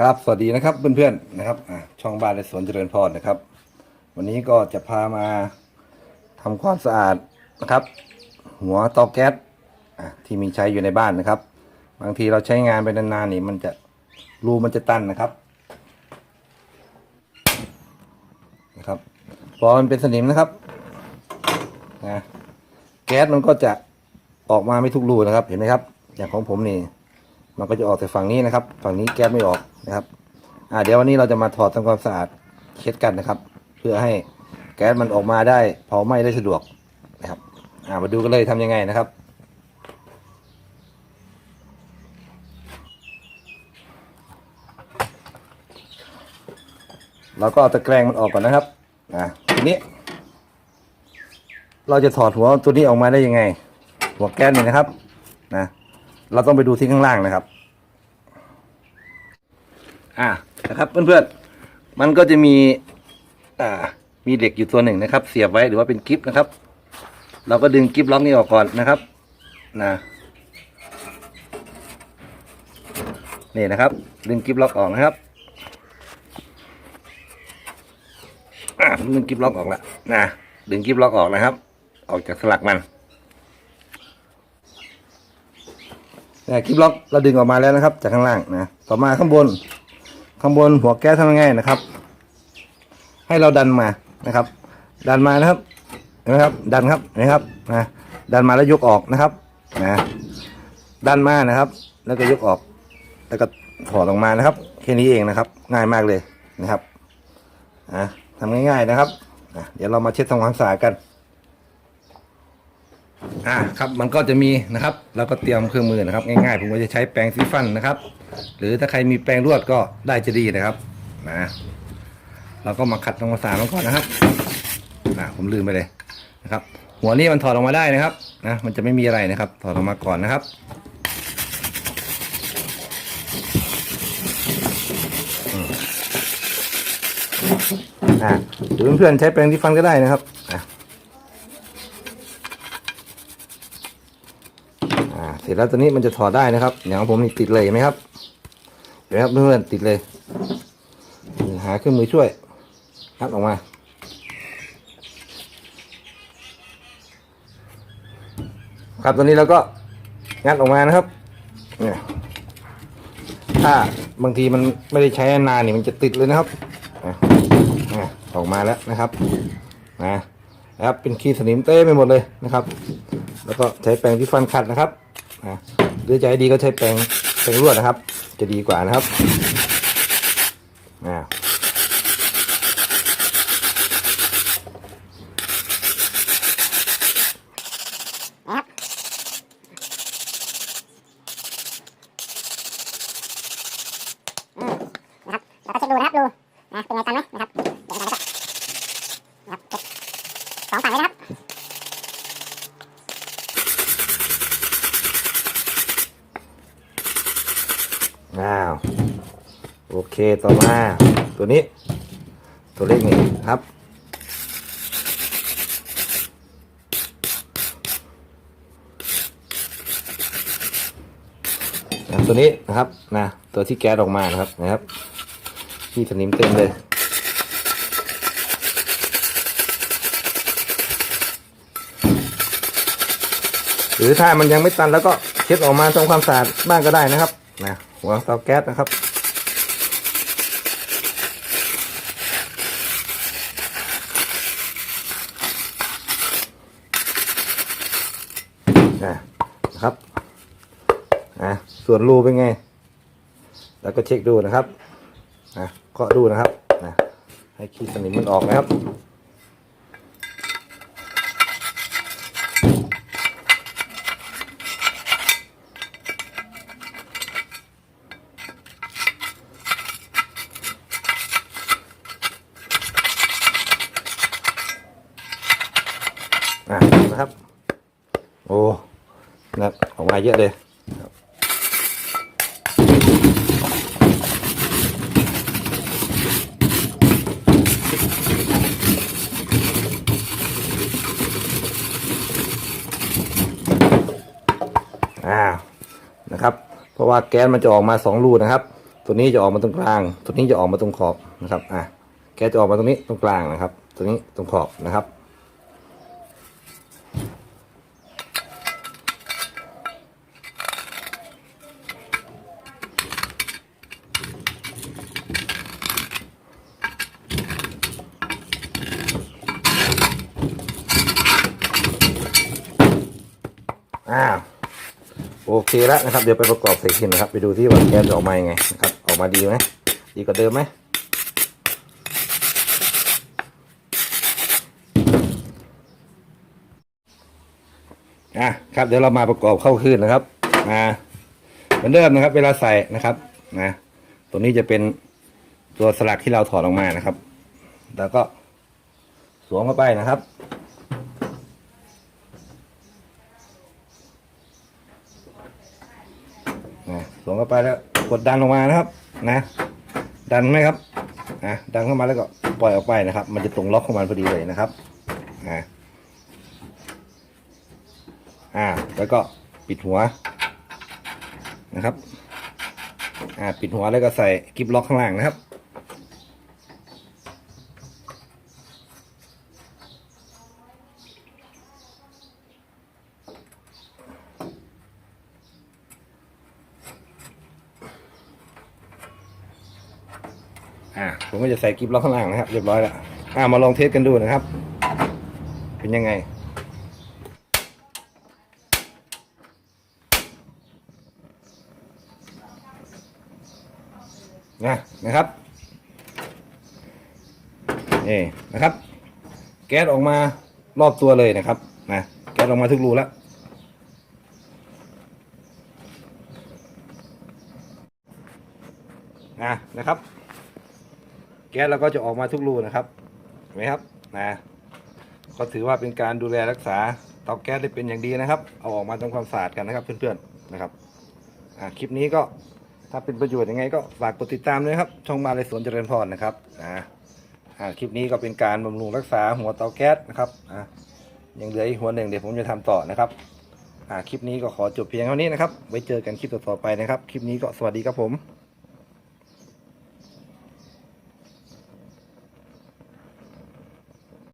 ครับสวัสดีนะครับเพื่อนๆนะครับช่องบ้านในสวนเจริญพรนะครับ วันนี้ก็จะพามาทำความสะอาดนะครับ หัวเตาแก๊สที่มีใช้อยู่ในบ้านนะครับ บางทีเราใช้งานไปนานๆนี่มันจะรูมันจะตันนะครับนะครับพอมันเป็นสนิมนะครับนะแก๊สมันก็จะออกมาไม่ทุกรูนะครับเห็นไหมครับ อย่างของผมนี่ มันก็จะออกแต่ฝั่งนี้นะครับ ฝั่งนี้แก๊สไม่ออกนะครับอ่าเดี๋ยววันนี้เราจะมาถอดทำความสะอาดเช็ดกันนะครับ เพื่อให้แก๊สมันออกมาได้เผาไหม้ได้สะดวกนะครับอ่ามาดูกันเลยทำยังไงนะครับเราก็เอาตะแกรงมันออกก่อนนะครับอ่าทีนี้ เราจะถอดหัวตัวนี้ออกมาได้ยังไง หัวแก๊สนี่นะครับนะ เราต้องไปดูที่ข้างล่างนะครับ อ่านะครับเพื่อนๆมันก็จะมี อ่า มีเหล็กอยู่ตัวหนึ่งนะครับ เสียบไว้หรือว่าเป็นกิฟนะครับ เราก็ดึงกิฟล็อกนี้ออกก่อนนะครับนะนี่นะครับ ดึงกิฟล็อกออกนะครับอ่าดึงกิฟล็อกออกแล้วนะดึงกิฟล็อกออกนะครับ ออกจากสลักมัน เนี่ยคลิปล็อกเราดึงออกมาแล้วนะครับ จากข้างล่างนะต่อมาข้างบน ข้างบนหัวแก๊สทำง่ายนะครับ ให้เราดันมานะครับ ดันมานะครับเห็นไหมครับดันครับนไหมครับนะดันมาแล้วยกออกนะครับนะดันมานะครับ แล้วก็ยกออก แล้วก็ถอดออกมานะครับแค่นี้เองนะครับ ง่ายมากเลยนะครับนะทำง่าย ๆนะครับนะเดี๋ยวเรามาเช็ดทำความสะอาดกัน อ่าครับมันก็จะมีนะครับเราก็เตรียมเครื่องมือนะครับ ง่ายๆผมก็จะใช้แปรงสีฟันนะครับ หรือถ้าใครมีแปรงรวดก็ได้จะดีนะครับนะเราก็มาขัดทำความสามันก่อนนะครับนะผมลืมไปเลยนะครับ หัวนี้มันถอดออกมาได้นะครับนะมันจะไม่มีอะไรนะครับ ถอดออกมาก่อนนะครับอ่าหรือเพื่อนๆใช้แปรงสีฟันก็ได้นะครับอะ อ่า เสร็จแล้วตัวนี้มันจะถอดได้นะครับ อย่างของผมนี่ติดเลยเห็นไหมครับเห็นไหมครับเพื่อนๆติดเลย หาเครื่องมือช่วยงัดออกมาครับตัวนี้เราก็งัดออกมานะครับ เนี่ยถ้าบางทีมันไม่ได้ใช้นานนี่มันจะติดเลยนะครับออะออกมาแล้วนะครับนะนะครับเป็นคีสนิมเต้ไปหมดเลยนะครับ แล้วก็ใช้แปรงที่ฟันขัดนะครับ นะหรือจะให้ดีก็ใช้แปรงแปรงรวดนะครับ จะดีกว่านะครับอ่าเราก็เช็คดูนะครับดูนะเป็นไงตันไหมนะครับเดี๋ยวเราก็สองฝั่งเลยนะครับ อ้าว โอเคต่อมา ตัวนี้ ตัวเล็กนี่ครับ ตัวนี้นะครับนะตัวที่แก๊สออกมานะครับนะครับที่สนิมเต็มเลยหรือถ้ามันยังไม่ตันแล้วก็เช็ดออกมาทำความสะอาดบ้างก็ได้นะครับนะหัวเตาแก๊สนะครับ นะนะครับนะ ส่วนรูเป็นไง แล้วก็เช็คดูนะครับนะเคาะดูนะครับนะให้ขี้สนิมมันออกนะครับอะนะครับ โอ้นะออกมาเยอะเลยครับอ่า นะครับ เพราะว่าแก๊สมันจะออกมาสองรูนะครับ ตัวนี้จะออกมาตรงกลาง ตัวนี้จะออกมาตรงขอบนะครับอะแก๊สจะออกมาตรงนี้ตรงกลางนะครับ ตัวนี้ตรงขอบนะครับ อ่า โอเคแล้วนะครับ เดี๋ยวไปประกอบใส่ชิ้นนะครับ ไปดูที่ว่าแก๊สจะออกมายังไงนะครับ ออกมาดีไหมดีกว่าเดิมไหมอะครับเดี๋ยวเรามาประกอบเข้าคืนนะครับมาเหมือนเดิมนะครับ เวลาใส่นะครับนะตัวนี้จะเป็นตัวสลักที่เราถอดออกมานะครับ แล้วก็สวมเข้าไปนะครับ นะ สวมเข้าไปแล้วกดดันลงมานะครับ นะ ดันไหมครับอะดันเข้ามาแล้วก็ปล่อยออกไปนะครับ มันจะตรงล็อกของมันพอดีเลยนะครับอะอ่าแล้วก็ปิดหัวนะครับ อ่า ปิดหัวแล้วก็ใส่กิบล็อกข้างล่างนะครับ อ่าผมก็จะใส่กิฟล็อกข้างล่างนะครับ เรียบร้อยแล้วอ่ามาลองเทสกันดูนะครับ เป็นยังไงนะนะครับนี่นะครับ แก๊สออกมารอบตัวเลยนะครับนะแก๊สออกมาทุกรูแล้วนะนะครับ แก๊สเราก็จะออกมาทุกรูนะครับเห็นไหมครับนะก็ถือว่าเป็นการดูแลรักษาเตาแก๊สได้เป็นอย่างดีนะครับ เอาออกมาทำความสะอาดกันนะครับ เพื่อนๆนะครับคลิปนี้ก็ถ้าเป็นประโยชน์ยังไงก็ฝากกดติดตามด้วยครับ ช่องมาเลยสวนเจริญพรนะครับนะคลิปนี้ก็เป็นการบำรุงรักษาหัวเตาแก๊สนะครับยังเหลืออีกหัวหนึ่งเดี๋ยวผมจะทำต่อนะครับคลิปนี้ก็ขอจบเพียงเท่านี้นะครับ ไว้เจอกันคลิปต่อๆไปนะครับ คลิปนี้ก็สวัสดีครับผม